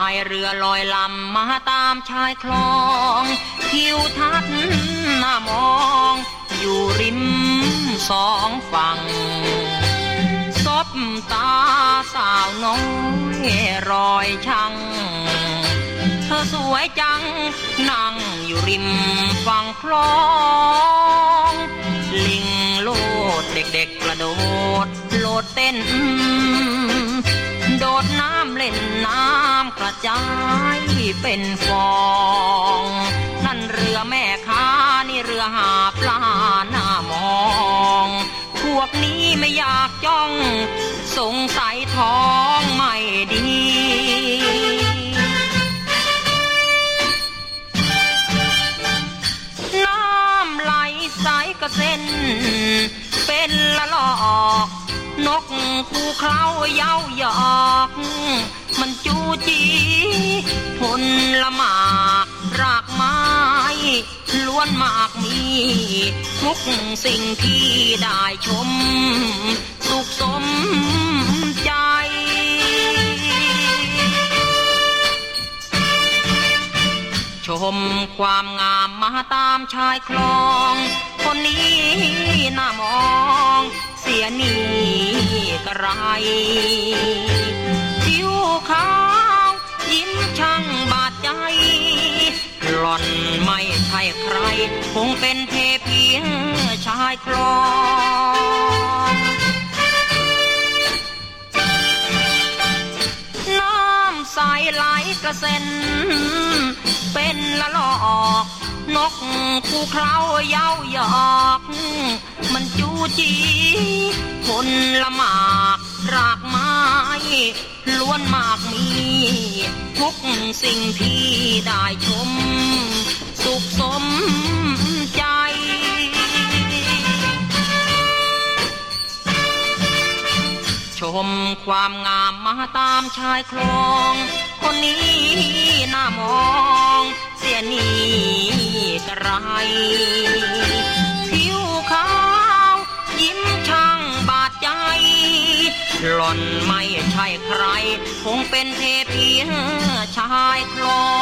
ายเรือลอยลำมาตามชายคลองทิวทัศน์น่ามอง อยู่ริมสองฝั่งซบตาสาวน้อยรอยชัง เธอสวยจัง นั่งอยู่ริมฝั่งคลอง ลิงโลดเด็กๆกระโดด โลดเต้น โดดน้ำเล่นน้ำกระจายเป็นฟอง นั่นเรือแม่ค้านี่เรือหาปลาหน้ามอง พวกนี้ไม่อยากจ้อง สงสัยท้องไม่ดีน้ำไหลใสกระเซ็นเป็นละลอก นกคูเคล้าเย้าหยอก มันจูจีผลละหมากรากไม้ล้วนมากมีทุกสิ่งที่ได้ชม สุขสมใจชมความงามมาตามชายคลอง คนนี้น่ามอง กระไรผิวขาวยิ้มช่างบาดใจ หล่อนไม่ใช่ใคร คงเป็นเทพีชายคลองน้ำใสไหลกระเซ็น เป็นละลอกนกคูเคล้าเย้าหยอก มันจูจีผลละหมาก รากไม้ล้วนมากมี ทุกสิ่งที่ได้ชม สุขสมใจชมความงามมาตามชายคลอง คนนี้น่ามอง เสียนี่กระไร หล่อนไม่ใช่ใคร คงเป็นเทพีชายคลอง